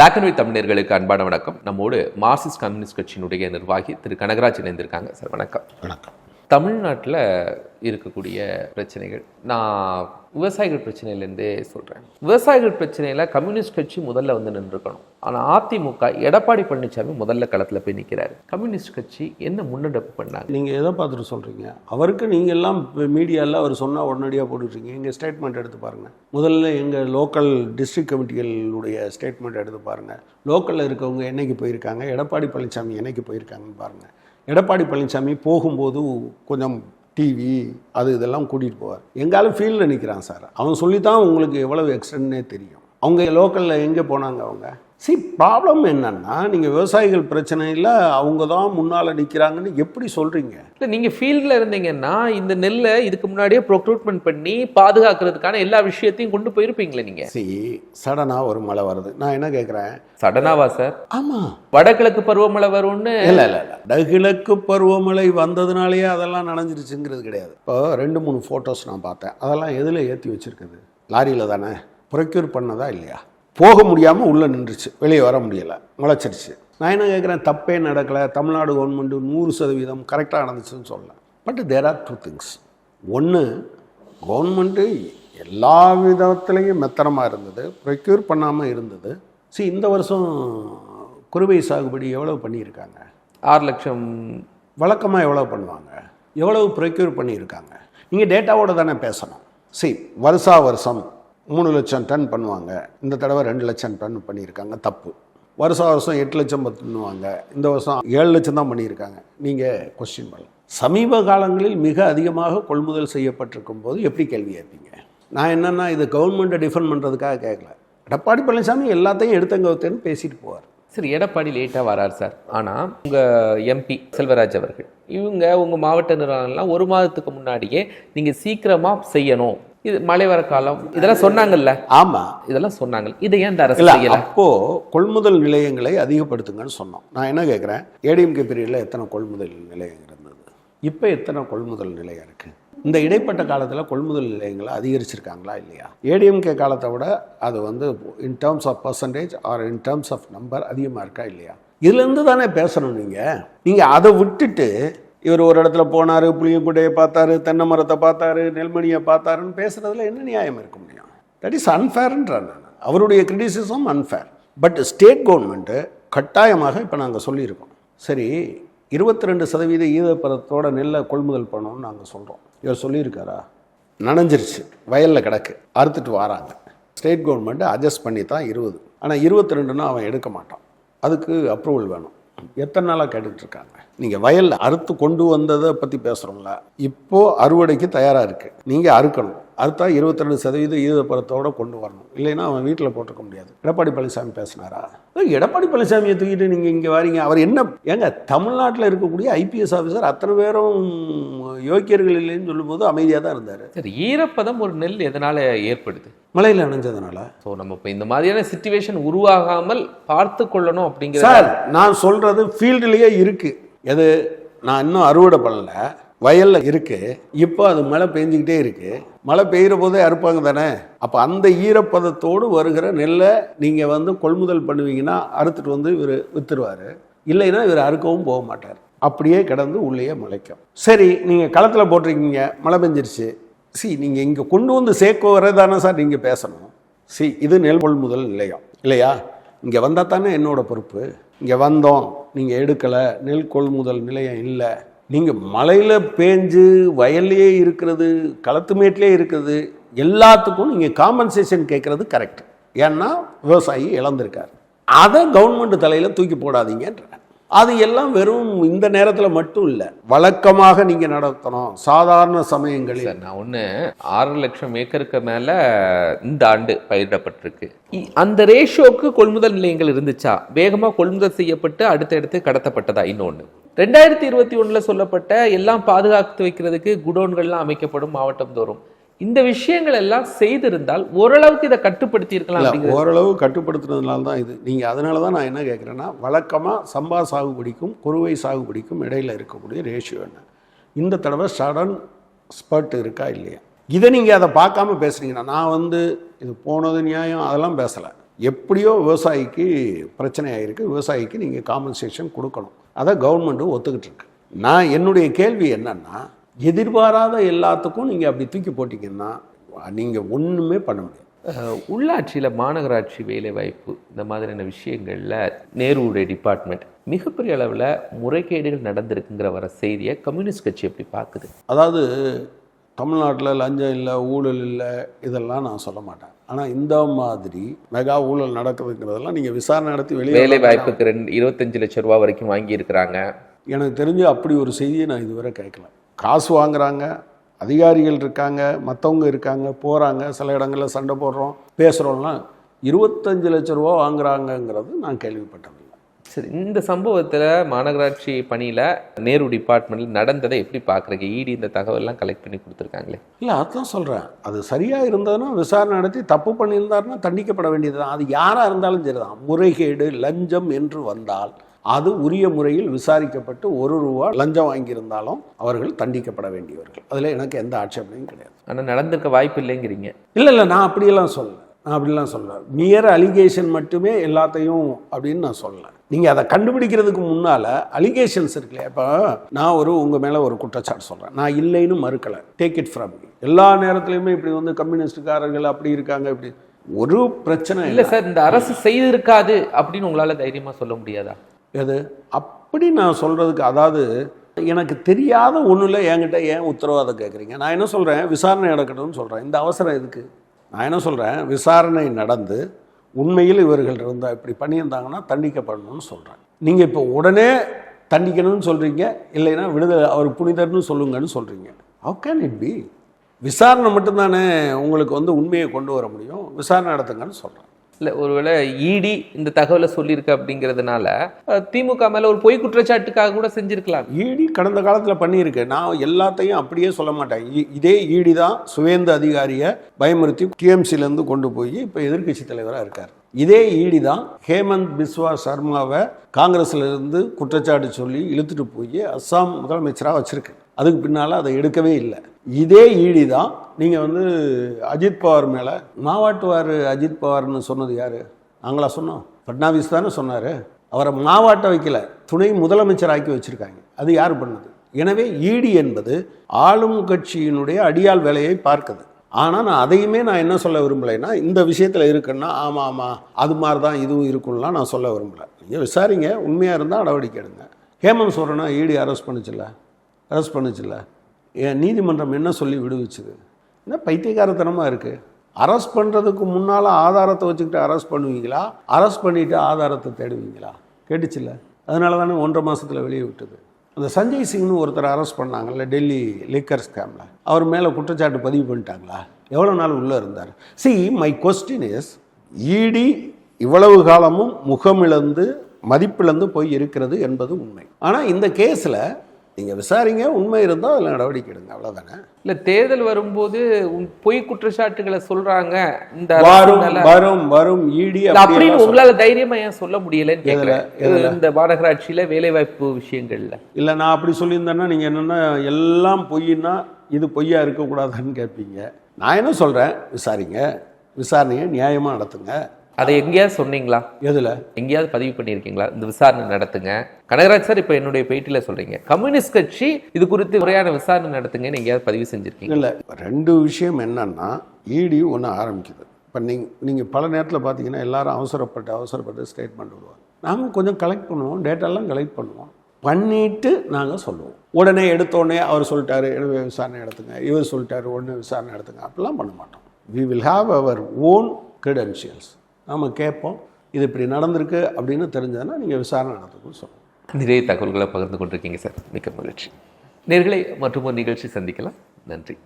Black and white தமிழர்களுக்கு அன்பான வணக்கம். நம்மோடு மார்க்சிஸ்ட் கம்யூனிஸ்ட் கட்சியினுடைய நிர்வாகி திரு கனகராஜ் இணைந்திருக்காங்க. சார் வணக்கம். வணக்கம். தமிழ்நாட்டில் இருக்கக்கூடிய பிரச்சனைகள். நான் விவசாயிகள் பிரச்சனையிலேருந்தே சொல்கிறேன் விவசாயிகள் பிரச்சனையில் கம்யூனிஸ்ட் கட்சி முதல்ல வந்து நின்றுக்கணும். ஆனால் அதிமுக எடப்பாடி பழனிசாமி முதல்ல களத்தில் போய் நிற்கிறாரு கம்யூனிஸ்ட் கட்சி என்ன முன்னெடுப்பு பண்ணாங்க? நீங்கள் எதை பார்த்துட்டு சொல்கிறீங்க அவருக்கு நீங்கள் எல்லாம் மீடியாவில் அவர் சொன்னால் உடனடியாக போட்டுருக்கீங்க எங்கள் ஸ்டேட்மெண்ட் எடுத்து பாருங்கள் முதல்ல எங்கள் லோக்கல் டிஸ்ட்ரிக்ட் கமிட்டிகளுடைய ஸ்டேட்மெண்ட் எடுத்து பாருங்கள் லோக்கலில் இருக்கவங்க என்னைக்கு போயிருக்காங்க? எடப்பாடி பழனிசாமி என்னைக்கு போயிருக்காங்கன்னு பாருங்கள் எடப்பாடி பழனிசாமி போகும்போது கொஞ்சம் டிவி அது இதெல்லாம் கூட்டிகிட்டு போவார். எங்காலும் ஃபீல்டில் நிற்கிறான் சார். அவன் சொல்லி தான் உங்களுக்கு எவ்வளவு எக்ஸ்டென்ட்னே தெரியும். அவங்க லோக்கலில் எங்கே போனாங்க அவங்க? சி ப்ராப்ளம் என்னன்னா நீங்கள் விவசாயிகள் பிரச்சனையில் அவங்க தான் முன்னால் நிற்கிறாங்கன்னு எப்படி சொல்கிறீங்க இல்லை நீங்கள் ஃபீல்டில் இருந்தீங்கன்னா இந்த நெல்லை இதுக்கு முன்னாடியே ப்ரொக்ரூட்மெண்ட் பண்ணி பாதுகாக்கிறதுக்கான எல்லா விஷயத்தையும் கொண்டு போயிருப்பீங்களே நீங்கள் சி சடனாக ஒரு மழை வருது. நான் என்ன கேட்குறேன் சடனாவா சார் ஆமாம் வடகிழக்கு பருவமழை வரும்னு? இல்லை இல்லை இல்லை. டகிழக்கு பருவமழை வந்ததுனாலேயே அதெல்லாம் நனைஞ்சிருச்சுங்கிறது கிடையாது. இப்போ ரெண்டு மூணு ஃபோட்டோஸ் நான் பார்த்தேன். அதெல்லாம் எதில் ஏற்றி வச்சுருக்குது? லாரியில் தானே? ப்ரொக்யூர் பண்ணதா இல்லையா? போக முடியாமல் உள்ளே நின்றுச்சு. வெளியே வர முடியலை. முளைச்சிருச்சு நான் என்ன கேட்குறேன் தப்பே நடக்கலை. தமிழ்நாடு கவர்மெண்ட்டு நூறு சதவீதம் கரெக்டாக நடந்துச்சுன்னு சொல்லலாம் but there are two things ஒன்று கவர்மெண்ட்டு எல்லா விதத்துலேயும் மெத்தனமாக இருந்தது. ப்ரொக்யூர் பண்ணாமல் இருந்தது. See இந்த வருஷம் குறுவை சாகுபடி எவ்வளோ பண்ணியிருக்காங்க? ஆறு லட்சம். வழக்கமாக எவ்வளோ பண்ணுவாங்க? எவ்வளவு ப்ரொக்யூர் பண்ணியிருக்காங்க? நீங்கள் டேட்டாவோட தானே பேசணும். சரி வருஷா வருஷம் மூணு லட்சம் டன் பண்ணுவாங்க. இந்த தடவை ரெண்டு லட்சம் டன் பண்ணியிருக்காங்க. தப்பு. வருஷம் வருஷம் எட்டு லட்சம் பண்ணுவாங்க. இந்த வருஷம் ஏழு லட்சம் தான் பண்ணியிருக்காங்க. நீங்கள் கொஸ்டின் பண்ணலாம். சமீப காலங்களில் மிக அதிகமாக கொள்முதல் செய்யப்பட்டிருக்கும் போது எப்படி கேள்வி கேட்பீங்க? நான் என்னென்னா இது கவர்மெண்ட்டை டிஃபெண்ட் பண்ணுறதுக்காக கேட்கல. எடப்பாடி பழனிசாமி எல்லாத்தையும் எடுத்தங்க பேசிட்டு போவார். சரி எடப்பாடி லேட்டாக வரார் சார். ஆனால் உங்கள் எம்பி செல்வராஜ் அவர்கள் இவங்க உங்கள் மாவட்ட நிர்வாகம்லாம் ஒரு மாதத்துக்கு முன்னாடியே நீங்கள் சீக்கிரமாக செய்யணும். இது மழை வர காலம் இதெல்லாம் சொன்னாங்கல்ல? ஆமாம் இதெல்லாம் சொன்னாங்க. இதை ஏன் இந்த அரசு அப்போ கொள்முதல் நிலையங்களை அதிகப்படுத்துங்கன்னு சொன்னோம். நான் என்ன கேட்குறேன் ஏடிஎம்கே பீரியடில் எத்தனை கொள்முதல் நிலையம் இருந்தது? இப்போ எத்தனை கொள்முதல் நிலையம் இருக்கு? இந்த இடைப்பட்ட காலத்தில் கொள்முதல் நிலையங்களை அதிகரிச்சிருக்காங்களா இல்லையா? ஏடிஎம்கே காலத்தை விட அது வந்து in terms of percentage or in terms of number அதிகமாக இருக்கா இல்லையா? இதுலேருந்து தானே பேசணும் நீங்கள் நீங்கள் அதை விட்டுட்டு இவர் ஒரு இடத்துல போனார் புளியங்குட்டையை பார்த்தாரு தென்னை மரத்தை பார்த்தாரு நெல்மணியை பார்த்தாருன்னு பேசுகிறதுல என்ன நியாயம் இருக்க முடியும்? தட் இஸ் அன்ஃபேர்ன்றார் நான். அவருடைய criticism unfair but state government கட்டாயமாக இப்போ நாங்கள் சொல்லியிருக்கோம். சரி இருபத்தி ரெண்டு சதவீத ஈரப்பதத்தோட நெல்லை கொள்முதல் பண்ணணும்னு நாங்கள் சொல்கிறோம் இவர் சொல்லியிருக்காரா? நனைஞ்சிருச்சு வயலில் கிடக்கு அறுத்துட்டு வராங்க. ஸ்டேட் கவர்மெண்ட்டு அட்ஜஸ்ட் பண்ணி தான் இருபது. ஆனால் இருபத்தி ரெண்டுன்னா அவன் எடுக்க மாட்டான். அதுக்கு அப்ரூவல் வேணும். எத்தனை நாளாக கேட்டுட்டு இருக்காங்க நீங்கள் வயலில் அறுத்து கொண்டு வந்ததை பற்றி பேசுகிறோம்ல இப்போது அறுவடைக்கு தயாராக இருக்குது நீங்கள் அறுக்கணும். அறுத்தா இருபத்தி ரெண்டு சதவீத ஈரப்பதத்தோட கொண்டு வரணும். இல்லைன்னா அவன் வீட்டில் போட்டிருக்க முடியாது. எடப்பாடி பழனிசாமி பேசினாரா? எடப்பாடி பழனிசாமியை தூக்கிட்டு நீங்கள் இங்கே வாரீங்க. அவர் என்ன ஏங்க தமிழ்நாட்டில் இருக்கக்கூடிய ஐபிஎஸ் ஆஃபீஸர் அத்தனை பேரும் யோக்கியர்கள் இல்லைன்னு சொல்லும்போது அமைதியாக தான் இருந்தார். சரி ஈரப்பதம் ஒரு நெல் எதனால ஏற்படுது? மழையில் அணைஞ்சதுனால ஸோ நம்ம இப்போ இந்த மாதிரியான சுச்சுவேஷன் உருவாகாமல் பார்த்து கொள்ளணும் அப்படிங்கிற சார் நான் சொல்றது ஃபீல்டுலேயே இருக்கு. எது? நான் இன்னும் அறுவடை பண்ணல. வயல்ல இருக்கு. இப்போ அது மழை பெஞ்சிக்கிட்டே இருக்கு. மழை பெய்கிற போதே அறுப்பாங்க தானே? அப்போ அந்த ஈரப்பதத்தோடு வருகிற நெல்லை நீங்கள் வந்து கொள்முதல் பண்ணுவீங்கன்னா அறுத்துட்டு வந்து இவர் வித்துருவார். இல்லைன்னா இவர் அறுக்கவும் போக மாட்டார். அப்படியே கிடந்து உள்ளேயே முளைக்கும். சரி நீங்கள் களத்தில் போட்டிருக்கீங்க. மழை பெஞ்சிருச்சு. சி நீங்கள் இங்கே கொண்டு வந்து சேர்க்க வரதானே சார் நீங்கள் பேசணும். சி இது நெல் கொள்முதல் நிலையம். இல்லையா? இங்கே வந்தால் தானே என்னோடய பொறுப்பு. இங்கே வந்தோம். நீங்கள் எடுக்கலை. நெல் கொள்முதல் நிலையம் இல்லை. நீங்கள் மழையில் பேஞ்சு வயல்லையே இருக்கிறது களத்து மேட்டிலே இருக்கிறது எல்லாத்துக்கும் நீங்கள் காம்பன்சேஷன் கேட்குறது கரெக்ட் ஏன்னா விவசாயி இழந்திருக்கார். அதை கவர்மெண்ட் தலையில் தூக்கி போடாதீங்கன்ற. அது எல்லாம் வெறும் இந்த நேரத்தில் மட்டும் இல்லை. வழக்கமாக நீங்கள் நடத்தணும். சாதாரண சமயங்களில். நான் ஒன்று ஆறு லட்சம் ஏக்கருக்கு மேலே இந்த ஆண்டு பயிரிடப்பட்டிருக்கு. அந்த ரேஷியோக்கு கொள்முதல் நிலையங்கள் இருந்துச்சா? வேகமாக கொள்முதல் செய்யப்பட்டு அடுத்தடுத்து கடத்தப்பட்டதா? இன்னொன்று ரெண்டாயிரத்தி இருபத்தி ஒன்றில் சொல்லப்பட்ட எல்லாம் பாதுகாத்து வைக்கிறதுக்கு குடோன்கள்லாம் அமைக்கப்படும் மாவட்டம் தோறும் இந்த விஷயங்கள் எல்லாம் செய்திருந்தால் ஓரளவுக்கு இதை கட்டுப்படுத்தி இருக்கலாம் ஓரளவு கட்டுப்படுத்துனதுனால தான் இது. நீங்கள் அதனால தான் நான் என்ன கேட்குறேன்னா வழக்கமாக சம்பா சாகுபடிக்கும் குறுவை சாகுபடிக்கும் இடையில இருக்கக்கூடிய ரேஷியோ என்ன? இந்த தடவை சடன் ஸ்பர்ட் இருக்கா இல்லையா? இதை நீங்கள் அதை பார்க்காம பேசுனீங்கன்னா நான் வந்து இது போனது நியாயம் அதெல்லாம் பேசலை. எப்படியோ விவசாயிக்கு பிரச்சனை ஆகிருக்கு விவசாயிக்கு நீங்கள் காம்பன்சேஷன் கொடுக்கணும். அதை கவர்மெண்ட்டும் ஒத்துக்கிட்டு இருக்கு. நான் என்னுடைய கேள்வி என்னன்னா எதிர்பாராத எல்லாத்துக்கும் நீங்கள் அப்படி தூக்கி போட்டிங்கன்னா நீங்கள் ஒன்றுமே பண்ண முடியாது. உள்ளாட்சியில மாநகராட்சி வேலைவாய்ப்பு இந்த மாதிரியான விஷயங்கள்ல நேருடைய டிபார்ட்மெண்ட் மிகப்பெரிய அளவுல முறைகேடுகள் நடந்திருக்குங்கிற வர செய்தியை கம்யூனிஸ்ட் கட்சி எப்படி பார்க்குது? அதாவது தமிழ்நாட்டில் லஞ்சம் இல்லை ஊழல் இல்லை இதெல்லாம் நான் சொல்ல மாட்டேன். ஆனால் இந்த மாதிரி மெகா ஊழல் நடக்குதுங்கிறதெல்லாம் நீங்கள் விசாரணை நடத்தி வெளியே வேலை வாய்ப்புக்கு ரெண்டு இருபத்தஞ்சு லட்சம் ரூபாய் வரைக்கும் வாங்கி இருக்கிறாங்க எனக்கு தெரிஞ்சு அப்படி ஒரு செய்தியை நான் இதுவரை கேட்கல. காசு வாங்குறாங்க அதிகாரிகள் இருக்காங்க மற்றவங்க இருக்காங்க போகிறாங்க சில இடங்களில் சண்டை போடுறோம் பேசுகிறோம்லாம் இருபத்தஞ்சு லட்ச ரூபா வாங்குறாங்கங்கிறது நான் கேள்விப்பட்டதில்லை. சரி இந்த சம்பவத்துல மாநகராட்சி பணியில நேரு டிபார்ட்மெண்ட்ல நடந்ததை எப்படி பார்க்குறீங்க இடி இந்த தகவல்லாம் கலெக்ட் பண்ணி கொடுத்துருக்காங்களே? இல்லை அதான் சொல்கிறேன் அது சரியாக இருந்ததுன்னா விசாரணை நடத்தி தப்பு பண்ணியிருந்தாருன்னா தண்டிக்கப்பட வேண்டியது தான் அது யாராக இருந்தாலும் சரிதான். முறைகேடு லஞ்சம் என்று வந்தால் அது உரிய முறையில் விசாரிக்கப்பட்டு ஒரு ரூபா லஞ்சம் வாங்கியிருந்தாலும் அவர்கள் தண்டிக்கப்பட வேண்டியவர்கள். அதில் எனக்கு எந்த ஆட்சேபனையும் கிடையாது. ஆனா நடந்திருக்க வாய்ப்பு இல்லைங்கிறீங்க இல்லை இல்லை நான் அப்படியெல்லாம் சொல்லல. நான் அப்படிலாம் சொல்லல. மியர் அலிகேஷன் மட்டுமே எல்லாத்தையும் அப்படின்னு நான் சொல்லல. நீங்கள் அதை கண்டுபிடிக்கிறதுக்கு முன்னால் அலிகேஷன்ஸ் இருக்குல்லையா? இப்போ நான் ஒரு உங்கள் மேலே ஒரு குற்றச்சாட்டு சொல்கிறேன் நான் இல்லைன்னு மறுக்கலை. டேக் இட் ஃப்ரம் எல்லா நேரத்துலையுமே இப்படி வந்து கம்யூனிஸ்டுக்காரர்கள் அப்படி இருக்காங்க இப்படி. ஒரு பிரச்சனை இல்ல. சார் இந்த அரசு செய்திருக்காது அப்படின்னு உங்களால தைரியமா சொல்ல முடியாதா? எது? அப்படி நான் சொல்கிறதுக்கு அதாவது எனக்கு தெரியாத ஒன்றும் என்கிட்ட ஏன் உத்தரவாதம் கேட்குறீங்க நான் என்ன சொல்கிறேன் விசாரணை நடக்கணும்னு சொல்கிறேன் இந்த அவசரம் எதுக்கு? நான் என்ன சொல்கிறேன் விசாரணை நடந்து உண்மையில் இவர்கள் இருந்தால் இப்படி பண்ணியிருந்தாங்கன்னா தண்டிக்கப்படணும்னு சொல்கிறேன் நீங்கள் இப்போ உடனே தண்டிக்கணும்னு சொல்கிறீங்க இல்லைன்னா விடுதலை அவர் புனிதர்னு சொல்லுங்கன்னு சொல்கிறீங்க ஹவு கேன் இட் பி விசாரணை மட்டும்தானே உங்களுக்கு வந்து உண்மையை கொண்டு வர முடியும்? விசாரணை நடத்துங்கன்னு சொல்கிறேன் இல்லை ஒருவேளை இடி இந்த தகவலை சொல்லியிருக்கு அப்படிங்கிறதுனால திமுக மேலே ஒரு பொய் குற்றச்சாட்டுக்காக கூட செஞ்சுருக்கலாம். ஈடி கடந்த காலத்தில் பண்ணியிருக்கு. நான் எல்லாத்தையும் அப்படியே சொல்ல மாட்டேன். இ- இதே ஈடி தான் சுவேந்த அதிகாரியை பயமுறுத்தி டிஎம்சிலேருந்து கொண்டு போய் இப்போ எதிர்க்கட்சி தலைவராக இருக்கார். இதே ஈடி தான் ஹேமந்த் பிஸ்வா சர்மாவை காங்கிரஸ்லேருந்து குற்றச்சாட்டு சொல்லி இழுத்துட்டு போய் அஸ்ஸாம் முதலமைச்சராக வச்சுருக்கு. அதுக்கு பின்னால் அதை எடுக்கவே இல்லை. இதே ஈடி தான் நீங்கள் வந்து அஜித் பவார் மேலே மாவாட்டுவார் அஜித் பவார்னு சொன்னது யார்? நாங்களா சொன்னோம். ஃபட்னாவிஸ் தானே சொன்னார். அவரை மாவாட்ட வைக்கல. துணை முதலமைச்சர் ஆக்கி வச்சுருக்காங்க. அது யார் பண்ணது? எனவே ஈடி என்பது ஆளும் கட்சியினுடைய அடியாள் வேலையை பார்க்குது. ஆனால் நான் அதையுமே நான் என்ன சொல்ல விரும்பலைன்னா இந்த விஷயத்தில் இருக்குன்னா ஆமாம் ஆமாம் அது மாதிரி தான் இதுவும் இருக்குன்னா நான் சொல்ல விரும்பலை. நீங்கள் விசாரிங்க உண்மையாக இருந்தால் நடவடிக்கை எடுங்க. ஹேமந்த் சோரனா ஈடி அரெஸ்ட் பண்ணுச்சுல்ல அரெஸ்ட் பண்ணுச்சுல்ல ஏன் நீதிமன்றம் என்ன சொல்லி விடுவிச்சுது? என்ன பைத்தியக்காரத்தனமாக இருக்குது அரெஸ்ட் பண்ணுறதுக்கு முன்னால் ஆதாரத்தை வச்சுக்கிட்டு அரெஸ்ட் பண்ணுவீங்களா? அரெஸ்ட் பண்ணிவிட்டு ஆதாரத்தை தேடுவீங்களா? கேட்டுச்சுல்ல? அதனால தானே ஒன்றரை மாதத்தில் வெளியே விட்டது. அந்த சஞ்சய் சிங்னு ஒருத்தர் அரெஸ்ட் பண்ணாங்கல்ல டெல்லி லிக்கர் ஸ்கேமில் அவர் மேலே குற்றச்சாட்டு பதிவு பண்ணிட்டாங்களா? எவ்வளோ நாள் உள்ளே இருந்தார்? See my question is ED இவ்வளவு காலமும் முகமிழந்து மதிப்பிழந்து போய் இருக்கிறது என்பது உண்மை. ஆனால் இந்த கேஸில் நீங்கள் விசாரிங்க உண்மை இருந்தால் அதில் நடவடிக்கை எடுங்க அவ்வளோதானே இல்ல தேர்தல் வரும்போது பொய் குற்றச்சாட்டுகளை சொல்றாங்க இந்த வரும் வரும் வரும் ஈடி இல்ல, அப்படின்னு உங்களால தைரியமா ஏன் சொல்ல முடியலன்னு எதுல? கேக்குறேன். இந்த மாநகராட்சியில வேலைவாய்ப்பு விஷயங்கள்ல. இல்லை நான் அப்படி சொல்லியிருந்தேன்னா நீங்கள் என்னென்னா எல்லாம் பொய்ன்னா இது பொய்யா இருக்கக்கூடாதுன்னு கேட்பீங்க. நான் என்ன சொல்கிறேன் விசாரிங்க. விசாரணையை நியாயமாக நடத்துங்க. அதை எங்கேயாவது சொன்னீங்களா? எதில்? எங்கேயாவது பதிவு பண்ணியிருக்கீங்களா? இந்த விசாரணை நடத்துங்க. கனகராஜ் சார் இப்போ என்னுடைய பேட்டியில சொல்றீங்க. கம்யூனிஸ்ட் கட்சி இது குறித்து முறையான விசாரணை நடத்துங்கன்னு எங்கேயாவது பதிவு செஞ்சிருக்கீங்க. இல்லை ரெண்டு விஷயம் என்னன்னா ஈடி ஒன்று ஆரம்பிக்குது. இப்போ நீங்கள் நீங்கள் பல நேரத்தில் பார்த்தீங்கன்னா எல்லாரும் அவசரப்பட்டு அவசரப்பட்டு ஸ்டேட்மெண்ட் விடுவாங்க. நாங்கள் கொஞ்சம் கலெக்ட் பண்ணுவோம் டேட்டாலாம் கலெக்ட் பண்ணுவோம். பண்ணிட்டு நாங்கள் சொல்லுவோம். உடனே எடுத்த உடனே அவர் சொல்லிட்டாரு விசாரணை நடத்துங்க. இவர் சொல்லிட்டாரு உடனே விசாரணை நடத்துங்க. அப்படிலாம் பண்ண மாட்டோம். We will have our own credentials. நாம் கேட்போம். இது இப்படி நடந்திருக்கு அப்படின்னு தெரிஞ்சதுன்னா நீங்கள் விசாரணை நடத்துக்குன்னு சொல்லுவோம் நிறைய தகவல்களை பகிர்ந்து கொண்டிருக்கீங்க சார். மிக்க மகிழ்ச்சி. நேர்களை மற்றும் ஒரு நிகழ்ச்சி சந்திக்கலாம். நன்றி.